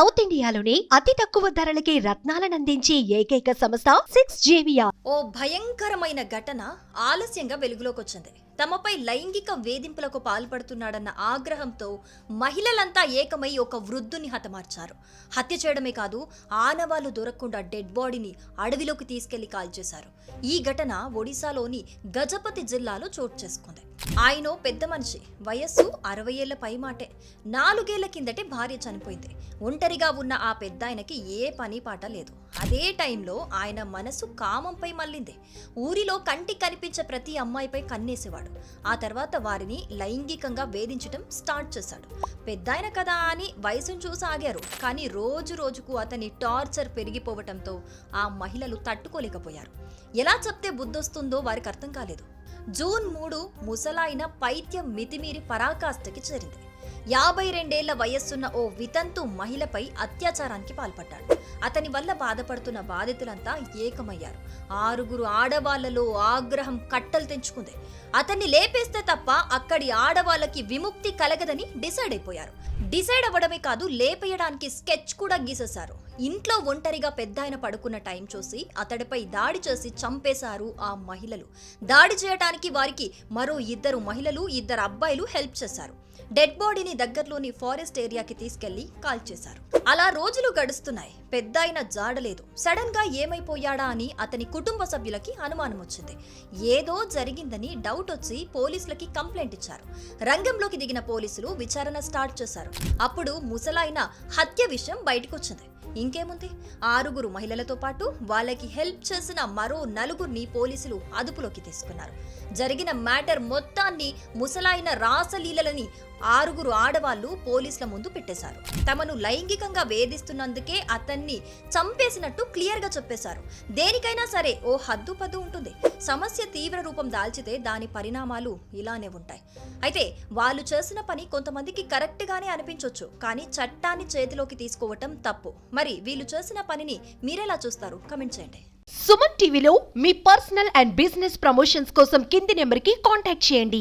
South ఇండియాలోని అతి తక్కువ ధరలకి రత్నాలనందించే ఏకైక సంస్థ సిక్స్ జేవియా ఓ భయంకరమైన ఘటన ఆలస్యంగా వెలుగులోకి వచ్చింది తమపై లైంగిక వేధింపులకు పాల్పడుతున్నాడన్న ఆగ్రహంతో మహిళలంతా ఏకమై ఒక వృద్ధుని హతమార్చారు. హత్య చేయడమే కాదు ఆనవాళ్ళు దొరకకుండా డెడ్ బాడీని అడవిలోకి తీసుకెళ్ళి కాల్చేశారు ఈ ఘటన ఒడిశాలోని గజపతి జిల్లాలో చోటు చేసుకుంది. ఆయన పెద్ద మనిషి వయస్సు అరవై ఏళ్ళ పైమాటే. నాలుగేళ్ళ కిందటే భార్య చనిపోయింది. ఒంటరిగా ఉన్న ఆ పెద్ద ఆయనకి ఏ పని పాట లేదు. అదే టైంలో ఆయన మనసు కామంపై మళ్ళింది. ఊరిలో కంటి కనిపించే ప్రతి అమ్మాయిపై కన్నేసేవాడు. ఆ తర్వాత వారిని లైంగికంగా వేధించడం స్టార్ట్ చేశాడు. పెద్దాయన కదా అని వయసును చూసాగారు. కానీ రోజు రోజుకు అతని టార్చర్ పెరిగిపోవటంతో ఆ మహిళలు తట్టుకోలేకపోయారు. ఎలా చెప్తే బుద్ధొస్తుందో వారికి అర్థం కాలేదు. జూన్ మూడు ముసలాయిన పైత్యం మితిమీరి పరాకాష్ఠకి చేరింది. యాభై రెండేళ్ళ వయస్సున్న ఓ వితంతు మహిళపై అత్యాచారానికి పాల్పడ్డాడు. అతని వల్ల బాధపడుతున్న బాధితులంతా ఏకమయ్యారు. ఆరుగురు ఆడవాళ్ళలో ఆగ్రహం కట్టలు తెంచుకుంది. అతన్ని లేపేస్తే తప్ప అక్కడి ఆడవాళ్ళకి విముక్తి కలగదని డిసైడ్ అయిపోయారు. డిసైడ్ అవ్వడమే కాదు లేపేయడానికి స్కెచ్ కూడా గీసేశారు. ఇంట్లో ఒంటరిగా పెద్ద ఆయన పడుకున్న టైం చూసి అతడిపై దాడి చేసి చంపేశారు ఆ మహిళలు. దాడి చేయడానికి వారికి మరో ఇద్దరు మహిళలు ఇద్దరు అబ్బాయిలు హెల్ప్ చేశారు. డెడ్ బాడీని దగ్గరలోని ఫారెస్ట్ ఏరియాకి తీసుకెళ్ళి కాల్చేశారు అలా రోజులు గడుస్తున్నాయి. పెద్ద అయిన జాడలేదు సడన్గా ఏమైపోయాడా అని అతని కుటుంబ సభ్యులకి అనుమానం వచ్చింది ఏదో జరిగిందని డౌట్ వచ్చి పోలీసులకి కంప్లైంట్ ఇచ్చారు. రంగంలోకి దిగిన పోలీసులు విచారణ స్టార్ట్ చేశారు. అప్పుడు ముసలాయిన హత్య విషయం బయటకొచ్చింది. ఇంకేముంది? ఆరుగురు మహిళలతో పాటు వాళ్ళకి హెల్ప్ చేసిన మరో నలుగురిని పోలీసులు అదుపులోకి తీసుకున్నారు. జరిగిన మ్యాటర్ మొత్తాన్ని ముసలాయిన రాసలీలని ఆరుగురు ఆడవాళ్ళు పోలీసుల ముందు పెట్టేశారు. తమను లైంగికంగా వేధిస్తున్నందుకే అతన్ని చంపేసినట్టు క్లియర్గా చెప్పేశారు. దేనికైనా సరే ఓ హద్దు పద్దు ఉంటుంది. సమస్య తీవ్ర రూపం దాల్చితే దాని పరిణామాలు ఇలానే ఉంటాయి. అయితే వాళ్ళు చేసిన పని కొంతమందికి కరెక్ట్ గానే అనిపించవచ్చు కానీ చట్టాన్ని చేతిలోకి తీసుకోవటం తప్పు. మరి వీళ్ళు చేసిన పనిని మీరెలా చూస్తారు? కమెంట్ చేయండి. సుమన్ టీవీలో మీ పర్సనల్ అండ్ బిజినెస్ ప్రమోషన్స్ కోసం కింది నెంబర్కి కాంటాక్ట్ చేయండి.